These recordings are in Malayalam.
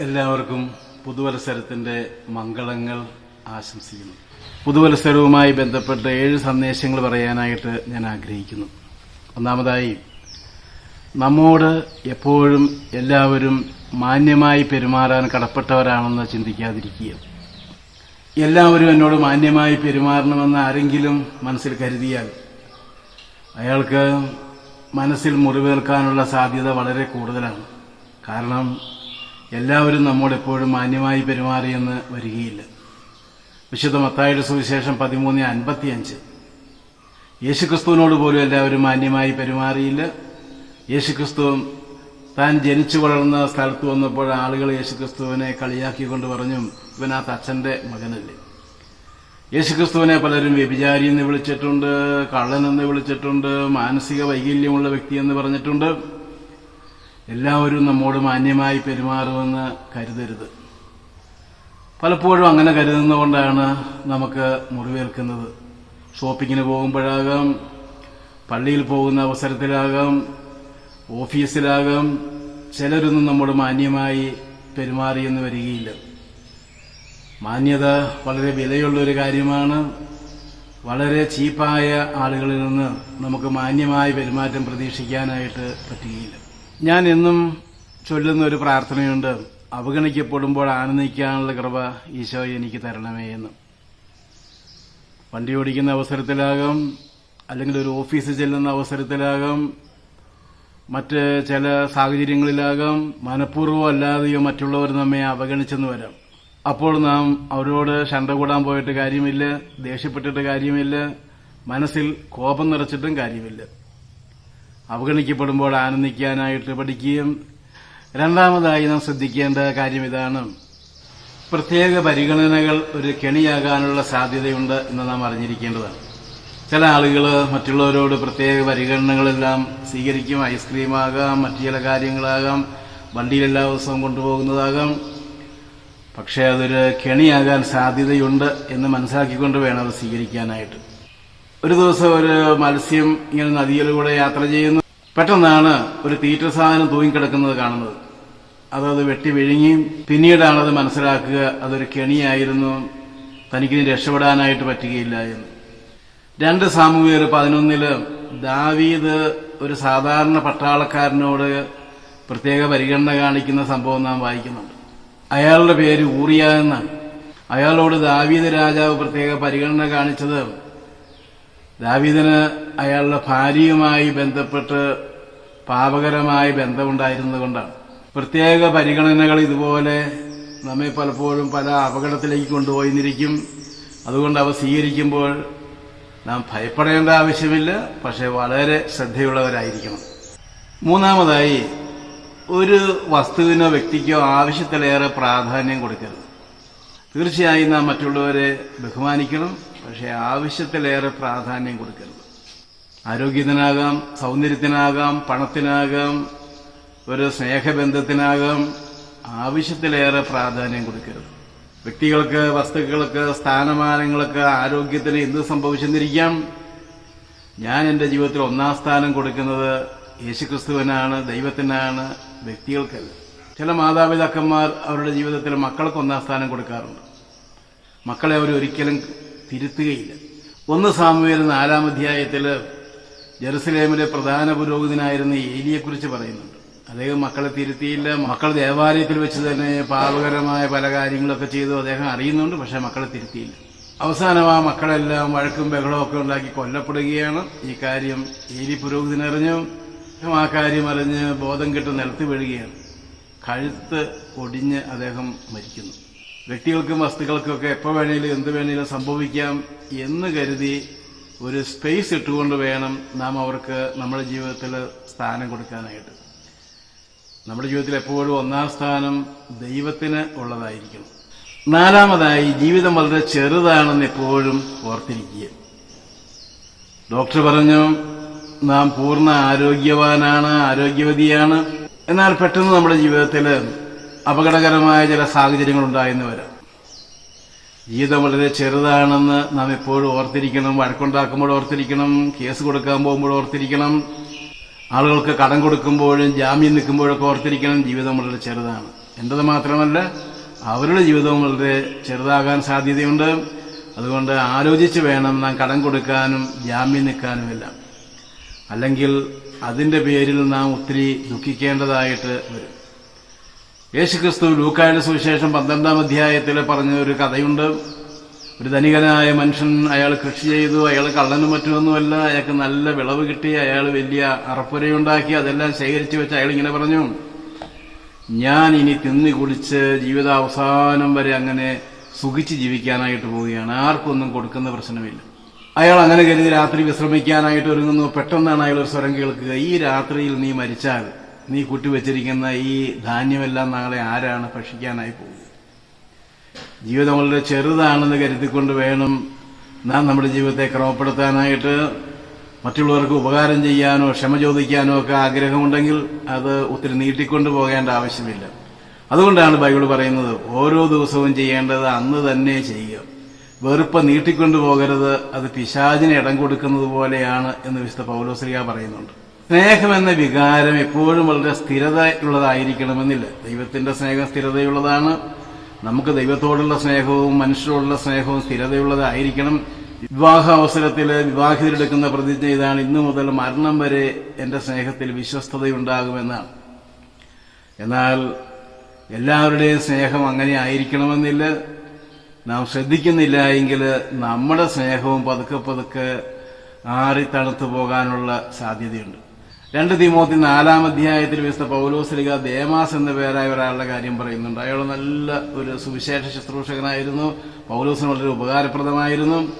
എല്ലാവർക്കും പുതുവത്സരത്തിന്റെ മംഗളങ്ങൾ ആശംസിക്കുന്നു. പുതുവത്സരവുമായി ബന്ധപ്പെട്ട് ഏഴ് സന്ദേശങ്ങൾ പറയാനായിട്ട് ഞാൻ ആഗ്രഹിക്കുന്നു. ഒന്നാമതായി നമ്മോട് എപ്പോഴും എല്ലാവരും മാന്യമായി പെരുമാറാൻ കടപ്പെട്ടവരാണെന്ന് ചിന്തിക്കാതിരിക്കുക. എല്ലാവരും എന്നോട് മാന്യമായി പെരുമാറണമെന്ന് ആരെങ്കിലും മനസ്സിൽ കരുതിയാൽ അയാൾക്ക് മനസ്സിൽ മുറിവേൽക്കാനുള്ള സാധ്യത വളരെ കൂടുതലാണ്. കാരണം എല്ലാവരും നമ്മോട് എപ്പോഴും മാന്യമായി പെരുമാറിയെന്ന് വരികയില്ല. വിശുദ്ധ മത്തായുടെ സുവിശേഷം പതിമൂന്ന് അൻപത്തിയഞ്ച്. യേശുക്രിസ്തുവിനോട് പോലും എല്ലാവരും മാന്യമായി പെരുമാറിയില്ല. യേശുക്രിസ്തു താൻ ജനിച്ചു വളർന്ന സ്ഥലത്ത് വന്നപ്പോൾ ആളുകൾ യേശുക്രിസ്തുവിനെ കളിയാക്കിക്കൊണ്ട് പറഞ്ഞും ഇവൻ ആ തച്ചന്റെ മകനല്ലേ? യേശുക്രിസ്തുവിനെ പലരും വ്യഭിചാരി എന്ന് വിളിച്ചിട്ടുണ്ട് കള്ളനെന്ന് വിളിച്ചിട്ടുണ്ട് മാനസിക വൈകല്യമുള്ള വ്യക്തി എന്ന് പറഞ്ഞിട്ടുണ്ട്. എല്ലാവരും നമ്മോട് മാന്യമായി പെരുമാറുമെന്ന് കരുതരുത്. പലപ്പോഴും അങ്ങനെ കരുതുന്നതുകൊണ്ടാണ് നമുക്ക് മുറിവേൽക്കുന്നത്. ഷോപ്പിങ്ങിന് പോകുമ്പോഴാകാം പള്ളിയിൽ പോകുന്ന അവസരത്തിലാകാം ഓഫീസിലാകാം ചിലരൊന്നും നമ്മോട് മാന്യമായി പെരുമാറിയെന്ന് വരികയില്ല. മാന്യത വളരെ വിലയുള്ളൊരു കാര്യമാണ്. വളരെ ചീപ്പായ ആളുകളിൽ നിന്ന് നമുക്ക് മാന്യമായ പെരുമാറ്റം പ്രതീക്ഷിക്കാനായിട്ട് പറ്റുകയില്ല. ഞാൻ എന്നും ചൊല്ലുന്ന ഒരു പ്രാർത്ഥനയുണ്ട്. അവഗണിക്കപ്പെടുമ്പോൾ ആനന്ദിക്കാനുള്ള കൃപ ഈശോ എനിക്ക് തരണമേ എന്ന്. വണ്ടി ഓടിക്കുന്ന അവസരത്തിലാകാം അല്ലെങ്കിൽ ഒരു ഓഫീസിൽ ചെല്ലുന്ന അവസരത്തിലാകാം മറ്റ് ചില സാഹചര്യങ്ങളിലാകാം മനഃപൂർവം അല്ലാതെയോ മറ്റുള്ളവർ നമ്മെ അവഗണിച്ചെന്ന് വരാം. അപ്പോൾ നാം അവരോട് ശണ്ട കൂടാൻ പോയിട്ട് കാര്യമില്ല ദേഷ്യപ്പെട്ടിട്ട് കാര്യമില്ല മനസ്സിൽ കോപം നിറച്ചിട്ടും കാര്യമില്ല. അവഗണിക്കപ്പെടുമ്പോൾ ആനന്ദിക്കാനായിട്ട് പഠിക്കുകയും രണ്ടാമതായി നാം ശ്രദ്ധിക്കേണ്ട കാര്യം ഇതാണ്. പ്രത്യേക പരിഗണനകൾ ഒരു കെണിയാകാനുള്ള സാധ്യതയുണ്ട് എന്ന് നാം അറിഞ്ഞിരിക്കേണ്ടതാണ്. ചില ആളുകൾ മറ്റുള്ളവരോട് പ്രത്യേക പരിഗണനകളെല്ലാം സ്വീകരിക്കും. ഐസ്ക്രീമാകാം മറ്റു ചില കാര്യങ്ങളാകാം വണ്ടിയിൽ എല്ലാ ദിവസവും കൊണ്ടുപോകുന്നതാകാം. പക്ഷേ അതൊരു കെണിയാകാൻ സാധ്യതയുണ്ട് എന്ന് മനസ്സിലാക്കിക്കൊണ്ട് വേണം അത് സ്വീകരിക്കാനായിട്ട്. ഒരു ദിവസം ഒരു മത്സ്യം ഇങ്ങനെ നദിയിലൂടെ യാത്ര ചെയ്യുന്നു. പെട്ടെന്നാണ് ഒരു തീറ്റ സാധനം തൂങ്ങിക്കിടക്കുന്നത് കാണുന്നത്. അതത് വെട്ടി വിഴുങ്ങി പിന്നീടാണ് അത് മനസ്സിലാക്കുക അതൊരു കെണിയായിരുന്നു. തനിക്കിനി രക്ഷപ്പെടാനായിട്ട് പറ്റുകയില്ല എന്ന്. രണ്ട് സാമൂഹികർ പതിനൊന്നിൽ ദാവീദ് ഒരു സാധാരണ പട്ടാളക്കാരനോട് പ്രത്യേക പരിഗണന കാണിക്കുന്ന സംഭവം നാം വായിക്കുന്നുണ്ട്. അയാളുടെ പേര് ഊറിയ എന്നാണ്. അയാളോട് ദാവീദ് രാജാവ് പ്രത്യേക പരിഗണന കാണിച്ചത് ദാവീദിന് അയാളുടെ ഭാര്യയുമായി ബന്ധപ്പെട്ട് പാപകരമായ ബന്ധമുണ്ടായിരുന്നതുകൊണ്ടാണ്. പ്രത്യേക പരിഗണനകൾ ഇതുപോലെ നമ്മെ പലപ്പോഴും പല അപകടത്തിലേക്ക് കൊണ്ടുപോയിരിക്കും അതുകൊണ്ട് അവ സ്വീകരിക്കുമ്പോൾ നാം ഭയപ്പെടേണ്ട ആവശ്യമില്ല പക്ഷേ വളരെ ശ്രദ്ധയുള്ളവരായിരിക്കണം. മൂന്നാമതായി ഒരു വസ്തുവിനോ വ്യക്തിക്കോ ആവശ്യത്തിലേറെ പ്രാധാന്യം കൊടുക്കരുത്. തീർച്ചയായും നാം മറ്റുള്ളവരെ ബഹുമാനിക്കണം പക്ഷേ ആവശ്യത്തിലേറെ പ്രാധാന്യം കൊടുക്കരുത്. ആരോഗ്യത്തിനാകാം സൗന്ദര്യത്തിനാകാം പണത്തിനാകാം ഒരു സ്നേഹബന്ധത്തിനാകാം ആവശ്യത്തിലേറെ പ്രാധാന്യം കൊടുക്കരുത്. വ്യക്തികൾക്ക് വസ്തുക്കൾക്ക് സ്ഥാനമാനങ്ങൾക്ക് ആരോഗ്യത്തിന് എന്ത് സംഭവിച്ചെന്നിരിക്കാം? ഞാൻ എന്റെ ജീവിതത്തിൽ ഒന്നാം സ്ഥാനം കൊടുക്കുന്നത് യേശുക്രിസ്തുവിനാണ് ദൈവത്തിനാണ് വ്യക്തികൾക്കല്ല. ചില മാതാപിതാക്കന്മാർ അവരുടെ ജീവിതത്തിൽ മക്കൾക്ക് ഒന്നാം സ്ഥാനം കൊടുക്കാറുണ്ട്. മക്കളെ അവർ ഒരിക്കലും തിരുത്തുകയില്ല. ഒന്ന് സാമുവേൽ നാലാം അധ്യായത്തിൽ ജെറുസലേമിലെ പ്രധാന പുരോഹിതനായിരുന്ന ഏലിയെക്കുറിച്ച് പറയുന്നുണ്ട്. അദ്ദേഹം മക്കളെ തിരുത്തിയില്ല. മക്കൾ ദേവാലയത്തിൽ വെച്ച് തന്നെ പാപകരമായ പല കാര്യങ്ങളൊക്കെ ചെയ്തു അദ്ദേഹം അറിയുന്നുണ്ട് പക്ഷേ മക്കളെ തിരുത്തിയില്ല. അവസാനം ആ മക്കളെല്ലാം വഴക്കും ബഹളവും ഒക്കെ ഉണ്ടാക്കി കൊല്ലപ്പെടുകയാണ്. ഈ കാര്യം ഏലി പുരോഹിതനറിഞ്ഞു. ആ കാര്യം അറിഞ്ഞ് ബോധം കെട്ട് നിലത്ത് വീഴുകയാണ്. കഴുത്ത് ഒടിഞ്ഞ് അദ്ദേഹം മരിക്കുന്നു. വ്യക്തികൾക്കും വസ്തുക്കൾക്കൊക്കെ എപ്പോൾ വേണേലും എന്ത് വേണേലും സംഭവിക്കാം എന്ന് കരുതി ഒരു സ്പേസ് ഇട്ടുകൊണ്ട് വേണം നാം അവർക്ക് നമ്മുടെ ജീവിതത്തിൽ സ്ഥാനം കൊടുക്കാനായിട്ട്. നമ്മുടെ ജീവിതത്തിൽ എപ്പോഴും ഒന്നാം സ്ഥാനം ദൈവത്തിന് ഉള്ളതായിരിക്കും നാലാമതായി ജീവിതം വളരെ ചെറുതാണെന്ന് എപ്പോഴും ഓർത്തിരിക്കുക. ഡോക്ടർ പറഞ്ഞു നാം പൂർണ ആരോഗ്യവാനാണ് ആരോഗ്യവതിയാണ്. എന്നാൽ പെട്ടെന്ന് നമ്മുടെ ജീവിതത്തിൽ അപകടകരമായ ചില സാഹചര്യങ്ങൾ ഉണ്ടായെന്ന് വരാം. ജീവിതം വളരെ ചെറുതാണെന്ന് നാം എപ്പോഴും ഓർത്തിരിക്കണം വഴക്കുണ്ടാക്കുമ്പോൾ ഓർത്തിരിക്കണം കേസ് കൊടുക്കാൻ പോകുമ്പോൾ ഓർത്തിരിക്കണം ആളുകൾക്ക് കടം കൊടുക്കുമ്പോഴും ജാമ്യം നിൽക്കുമ്പോഴൊക്കെ ഓർത്തിരിക്കണം. ജീവിതം വളരെ ചെറുതാണ്. എന്റെത് മാത്രമല്ല അവരുടെ ജീവിതവും വളരെ ചെറുതാകാൻ സാധ്യതയുണ്ട്. അതുകൊണ്ട് ആലോചിച്ച് വേണം നാം കടം കൊടുക്കാനും ജാമ്യം നിൽക്കാനുമെല്ലാം. അല്ലെങ്കിൽ അതിന്റെ പേരിൽ നാം ഒത്തിരി ദുഃഖിക്കേണ്ടതായിട്ട് വരും. യേശുക്രിസ്തു ലൂക്കായുടെ സുവിശേഷം പന്ത്രണ്ടാം അധ്യായത്തിൽ പറഞ്ഞ ഒരു കഥയുണ്ട്. ഒരു ധനികനായ മനുഷ്യൻ അയാൾ കൃഷി ചെയ്തു അയാൾ കള്ളനും മറ്റുമൊന്നുമല്ല അയാൾക്ക് നല്ല വിളവ് കിട്ടി അയാൾ വലിയ അറപ്പുരയുണ്ടാക്കി അതെല്ലാം ശേഖരിച്ചു വെച്ച് അയാൾ ഇങ്ങനെ പറഞ്ഞു ഞാൻ ഇനി തിന്നി കുടിച്ച് ജീവിതാവസാനം വരെ അങ്ങനെ സുഖിച്ച് ജീവിക്കാനായിട്ട് പോവുകയാണ്. ആർക്കൊന്നും കൊടുക്കുന്ന പ്രശ്നമില്ല. അയാൾ അങ്ങനെ കരുതി രാത്രി വിശ്രമിക്കാനായിട്ട് ഒരുങ്ങുന്നു. പെട്ടെന്നാണ് അയാൾ ഒരു സ്വരം കേൾക്കുക. ഈ രാത്രിയിൽ നീ മരിച്ചാൽ നീ കൂട്ടിവെച്ചിരിക്കുന്ന ഈ ധാന്യമെല്ലാം നാളെ ആരാണ് ഭക്ഷിക്കാനായി പോകുന്നത്? ജീവിതം വളരെ ചെറുതാണെന്ന് കരുതിക്കൊണ്ട് വേണം നാം നമ്മുടെ ജീവിതത്തെ ക്രമപ്പെടുത്താനായിട്ട് മറ്റുള്ളവർക്ക് ഉപകാരം ചെയ്യാനോ ക്ഷമ ചോദിക്കാനോ ഒക്കെ ആഗ്രഹമുണ്ടെങ്കിൽ അത് ഒത്തിരി നീട്ടിക്കൊണ്ട് പോകേണ്ട ആവശ്യമില്ല. അതുകൊണ്ടാണ് ബൈബിൾ പറയുന്നത് ഓരോ ദിവസവും ചെയ്യേണ്ടത് അന്ന് തന്നെ ചെയ്യുക. വെറുപ്പ് നീട്ടിക്കൊണ്ടു പോകരുത് അത് പിശാചിന് ഇടം കൊടുക്കുന്നത് പോലെയാണ് എന്ന് വിശുദ്ധ പൗലോസ്ലിക പറയുന്നുണ്ട്. സ്നേഹം എന്ന വികാരം എപ്പോഴും വളരെ സ്ഥിരതയുള്ളതായിരിക്കണമെന്നില്ല ദൈവത്തിന്റെ സ്നേഹം സ്ഥിരതയുള്ളതാണ്. നമുക്ക് ദൈവത്തോടുള്ള സ്നേഹവും മനുഷ്യരോടുള്ള സ്നേഹവും സ്ഥിരതയുള്ളതായിരിക്കണം. വിവാഹ അവസരത്തിൽ വിവാഹിതരെടുക്കുന്ന പ്രതിജ്ഞ ഇതാണ് ഇന്നു മുതൽ മരണം വരെ എന്റെ സ്നേഹത്തിൽ വിശ്വസ്തതയുണ്ടാകുമെന്നാണ്. എന്നാൽ എല്ലാവരുടെയും സ്നേഹം അങ്ങനെ ആയിരിക്കണമെന്നില്ല. നാം ശ്രദ്ധിക്കുന്നില്ല എങ്കിൽ നമ്മുടെ സ്നേഹവും പതുക്കെ പതുക്കെ ആറി തണുത്തു പോകാനുള്ള സാധ്യതയുണ്ട്. രണ്ട് തിമോത്തി നാലാം അധ്യായത്തിൽ വിശുദ്ധ പൗലോസ്ലിക ദേമാസ് എന്ന പേരായ ഒരാളുടെ കാര്യം പറയുന്നുണ്ട്. അയാൾ നല്ല ഒരു സുവിശേഷ ശുശ്രൂഷകനായിരുന്നു. പൗലോസിന് വളരെ ഉപകാരപ്രദമായിരുന്നു.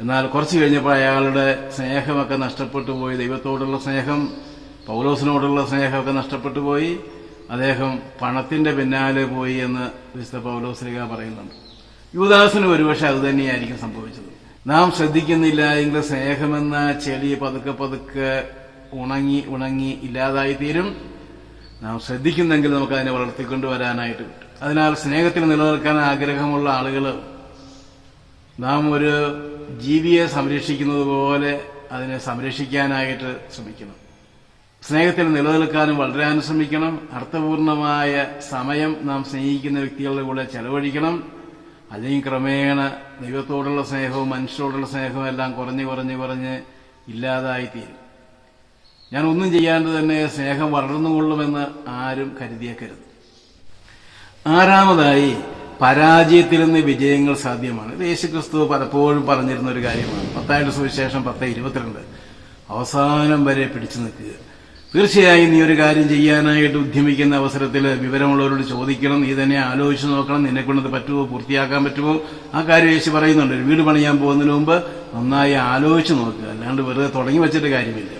എന്നാൽ കുറച്ച് കഴിഞ്ഞപ്പോൾ അയാളുടെ സ്നേഹമൊക്കെ നഷ്ടപ്പെട്ടു പോയി. ദൈവത്തോടുള്ള സ്നേഹം പൗലോസിനോടുള്ള സ്നേഹമൊക്കെ നഷ്ടപ്പെട്ടു പോയി. അദ്ദേഹം പണത്തിന്റെ പിന്നാലെ പോയി എന്ന് വിശുദ്ധ പൗലോസ്ലിക പറയുന്നുണ്ട്. യുവദാസിന് ഒരുപക്ഷെ അത് തന്നെയായിരിക്കും സംഭവിച്ചത്. നാം ശ്രദ്ധിക്കുന്നില്ല എങ്കിൽ സ്നേഹമെന്ന ചെളി പതുക്കെ പതുക്കെ ഉണങ്ങി ഉണങ്ങി ഇല്ലാതായി തീരും. നാം ശ്രദ്ധിക്കുന്നെങ്കിൽ നമുക്ക് അതിനെ വളർത്തിക്കൊണ്ടുവരാനായിട്ട് കിട്ടും അതിനാൽ സ്നേഹത്തിന് നിലനിൽക്കാൻ ആഗ്രഹമുള്ള ആളുകൾ നാം ഒരു ജീവിയെ സംരക്ഷിക്കുന്നത് പോലെ അതിനെ സംരക്ഷിക്കാനായിട്ട് ശ്രമിക്കണം. സ്നേഹത്തിൽ നിലനിൽക്കാനും വളരാനും ശ്രമിക്കണം. അർത്ഥപൂർണമായ സമയം നാം സ്നേഹിക്കുന്ന വ്യക്തികളുടെ കൂടെ ചെലവഴിക്കണം. അല്ലെങ്കിൽ ക്രമേണ ദൈവത്തോടുള്ള സ്നേഹവും മനുഷ്യരോടുള്ള സ്നേഹവും എല്ലാം കുറഞ്ഞ് കുറഞ്ഞ് കുറഞ്ഞ് ഇല്ലാതായിത്തീരും. ഞാൻ ഒന്നും ചെയ്യാണ്ട് തന്നെ സ്നേഹം വളർന്നുകൊള്ളുമെന്ന് ആരും കരുതിയേക്കരുത്. ആറാമതായി പരാജയത്തിൽ നിന്ന് വിജയങ്ങൾ സാധ്യമാണ്. ഇത് യേശുക്രിസ്തു പലപ്പോഴും പറഞ്ഞിരുന്ന ഒരു കാര്യമാണ് പത്തായിട്ട് സുവിശേഷം പത്ത് ഇരുപത്തിരണ്ട്. അവസാനം വരെ പിടിച്ചു നിൽക്കുക. തീർച്ചയായും നീ ഒരു കാര്യം ചെയ്യാനായിട്ട് ഉദ്യമിക്കുന്ന അവസരത്തിൽ വിവരമുള്ളവരോട് ചോദിക്കണം. നീ തന്നെ ആലോചിച്ച് നോക്കണം. നിന്നെ കൊണ്ടത് പറ്റുമോ? പൂർത്തിയാക്കാൻ പറ്റുമോ? ആ കാര്യം യേശു പറയുന്നുണ്ട്. ഒരു വീട് പണിയാൻ പോകുന്നതിന് മുമ്പ് നന്നായി ആലോചിച്ച് നോക്കുക അല്ലാണ്ട് വെറുതെ തുടങ്ങി വെച്ചിട്ട് കാര്യമില്ല.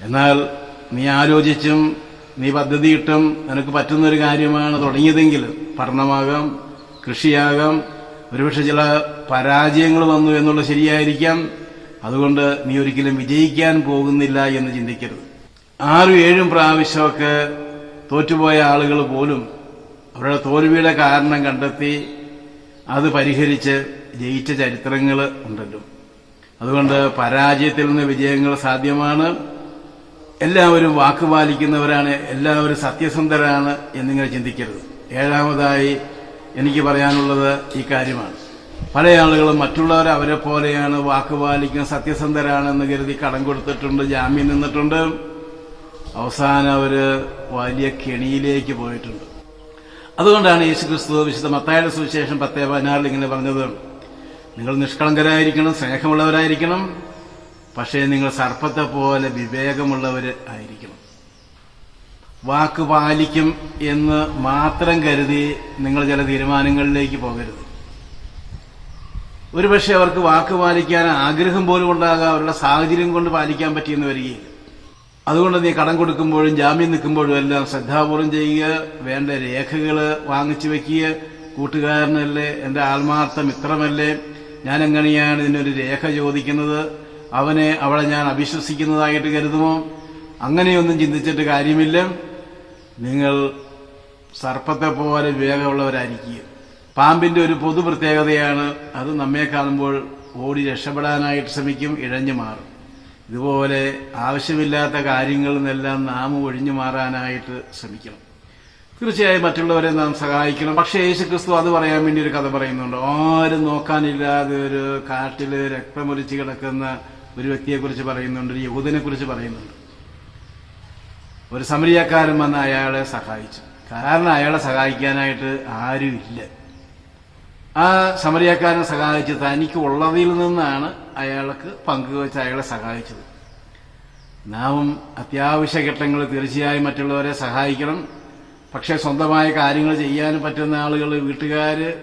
എന്നാൽ നീ ആലോചിച്ചും നീ പദ്ധതിയിട്ടും നിനക്ക് പറ്റുന്നൊരു കാര്യമാണ് തുടങ്ങിയതെങ്കിൽ പഠനമാകാം കൃഷിയാകാം ഒരുപക്ഷെ ചില പരാജയങ്ങൾ വന്നു എന്നുള്ളത് ശരിയായിരിക്കാം. അതുകൊണ്ട് നീ ഒരിക്കലും വിജയിക്കാൻ പോകുന്നില്ല എന്ന് ചിന്തിക്കരുത്. ആറും ഏഴും പ്രാവശ്യമൊക്കെ തോറ്റുപോയ ആളുകൾ പോലും അവരുടെ തോൽവിയുടെ കാരണം കണ്ടെത്തി അത് പരിഹരിച്ച് ജയിച്ച ചരിത്രങ്ങൾ ഉണ്ടല്ലോ. അതുകൊണ്ട് പരാജയത്തിൽ നിന്ന് വിജയങ്ങൾ സാധ്യമാണ്. എല്ലാവരും വാക്ക് പാലിക്കുന്നവരാണ് എല്ലാവരും സത്യസന്ധരാണ് എന്നിങ്ങനെ ചിന്തിക്കരുത്. ഏഴാമതായി എനിക്ക് പറയാനുള്ളത് ഈ കാര്യമാണ്. പല ആളുകളും മറ്റുള്ളവർ അവരെ പോലെയാണ് വാക്ക് പാലിക്കുന്ന സത്യസന്ധരാണെന്ന് കരുതി കടം കൊടുത്തിട്ടുണ്ട് ജാമ്യം നിന്നിട്ടുണ്ട്. അവസാനം അവർ വലിയ കെണിയിലേക്ക് പോയിട്ടുണ്ട്. അതുകൊണ്ടാണ് യേശു ക്രിസ്തു വിശുദ്ധ മത്തായുടെ സുവിശേഷം പത്തേ പതിനാറിൽ ഇങ്ങനെ പറഞ്ഞത്. നിങ്ങൾ നിഷ്കളങ്കരായിരിക്കണം സ്നേഹമുള്ളവരായിരിക്കണം പക്ഷേ നിങ്ങൾ സർപ്പത്തെ പോലെ വിവേകമുള്ളവർ ആയിരിക്കണം. വാക്ക് പാലിക്കും എന്ന് മാത്രം കരുതി നിങ്ങൾ ചില തീരുമാനങ്ങളിലേക്ക് പോകരുത്. ഒരുപക്ഷെ അവർക്ക് വാക്ക് പാലിക്കാൻ ആഗ്രഹം പോലും ഉണ്ടാകാം അവരുടെ സാഹചര്യം കൊണ്ട് പാലിക്കാൻ പറ്റിയെന്ന് വരികയില്ല. അതുകൊണ്ട് നീ കടം കൊടുക്കുമ്പോഴും ജാമ്യം നിൽക്കുമ്പോഴും എല്ലാം ശ്രദ്ധാപൂർവം ചെയ്യുക വേണ്ട രേഖകൾ വാങ്ങിച്ചു വെക്കുക കൂട്ടുകാരനല്ലേ എന്റെ ആത്മാർത്ഥ മിത്രമല്ലേ ഞാൻ എങ്ങനെയാണ് ഇതിനൊരു രേഖ ചോദിക്കുന്നത്? അവനെ അവളെ ഞാൻ അവിശ്വസിക്കുന്നതായിട്ട് കരുതുമോ? അങ്ങനെയൊന്നും ചിന്തിച്ചിട്ട് കാര്യമില്ല. നിങ്ങൾ സർപ്പത്തെ പോലെ വിവേകമുള്ളവരായിരിക്കുക. പാമ്പിന്റെ ഒരു പൊതു പ്രത്യേകതയാണ് അത് നമ്മെ കാണുമ്പോൾ ഓടി രക്ഷപ്പെടാനായിട്ട് ശ്രമിക്കും ഇഴഞ്ഞു മാറും. ഇതുപോലെ ആവശ്യമില്ലാത്ത കാര്യങ്ങളിൽ നിന്നെല്ലാം നാം ഒഴിഞ്ഞു മാറാനായിട്ട് ശ്രമിക്കണം. തീർച്ചയായും മറ്റുള്ളവരെ നാം സഹായിക്കണം. പക്ഷേ യേശു ക്രിസ്തു അത് പറയാൻ വേണ്ടി ഒരു കഥ പറയുന്നുണ്ട്. ആരും നോക്കാനില്ലാതെ ഒരു കാട്ടിൽ രക്തമൊലിച്ച് കിടക്കുന്ന ഒരു വ്യക്തിയെക്കുറിച്ച് പറയുന്നുണ്ട് ഒരു യഹൂദനെ കുറിച്ച് പറയുന്നുണ്ട്. ഒരു സമരിയക്കാരൻ വന്ന് അയാളെ സഹായിച്ചു. കാരണം അയാളെ സഹായിക്കാനായിട്ട് ആരുമില്ല. ആ സമരിയാക്കാരനെ സഹായിച്ചത് തനിക്ക് ഉള്ളതിൽ നിന്നാണ് അയാൾക്ക് പങ്കുവച്ച് അയാളെ സഹായിച്ചത്. നാമും അത്യാവശ്യ ഘട്ടങ്ങളിൽ തീർച്ചയായും മറ്റുള്ളവരെ സഹായിക്കണം. പക്ഷേ സ്വന്തമായ കാര്യങ്ങൾ ചെയ്യാൻ പറ്റുന്ന ആളുകൾ വീട്ടുകാർ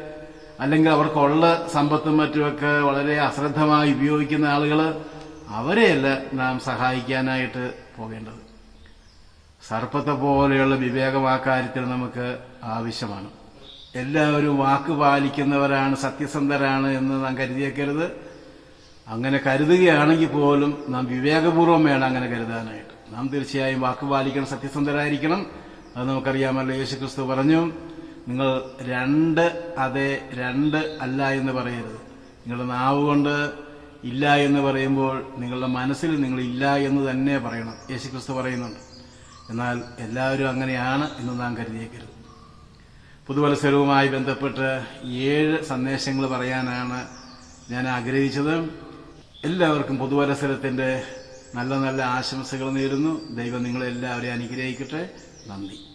അല്ലെങ്കിൽ അവർക്കുള്ള സമ്പത്തും മറ്റുമൊക്കെ വളരെ അശ്രദ്ധമായി ഉപയോഗിക്കുന്ന ആളുകൾ അവരെയല്ല നാം സഹായിക്കാനായിട്ട് പോകേണ്ടത്. സർപ്പത്തെ പോലെയുള്ള വിവേകം ആ കാര്യത്തിൽ നമുക്ക് ആവശ്യമാണ്. എല്ലാവരും വാക്ക് പാലിക്കുന്നവരാണ് സത്യസന്ധരാണ് എന്ന് നാം കരുതിയേക്കരുത്. അങ്ങനെ കരുതുകയാണെങ്കിൽ പോലും നാം വിവേകപൂർവം വേണം അങ്ങനെ കരുതാനായിട്ട്. നാം തീർച്ചയായും വാക്ക് പാലിക്കണം സത്യസന്ധരായിരിക്കണം. അത് നമുക്കറിയാമല്ലോ യേശു ക്രിസ്തു പറഞ്ഞു നിങ്ങൾ രണ്ട് അതെ രണ്ട് അല്ല എന്ന് പറയരുത്. നിങ്ങളുടെ നാവ് കൊണ്ട് ഇല്ല എന്ന് പറയുമ്പോൾ നിങ്ങളുടെ മനസ്സിൽ നിങ്ങൾ ഇല്ല എന്ന് തന്നെ പറയണം. യേശു ക്രിസ്തു പറയുന്നുണ്ട്. എന്നാൽ എല്ലാവരും അങ്ങനെയാണ് എന്ന് നാം കരുതിയേക്കരുത്. പുതുവത്സരവുമായി ബന്ധപ്പെട്ട് ഏഴ് സന്ദേശങ്ങൾ പറയാനാണ് ഞാൻ ആഗ്രഹിച്ചത്. എല്ലാവർക്കും പുതുവത്സരത്തിന്റെ നല്ല നല്ല ആശംസകൾ നേരുന്നു. ദൈവം നിങ്ങളെല്ലാവരെയും അനുഗ്രഹിക്കട്ടെ. നന്ദി.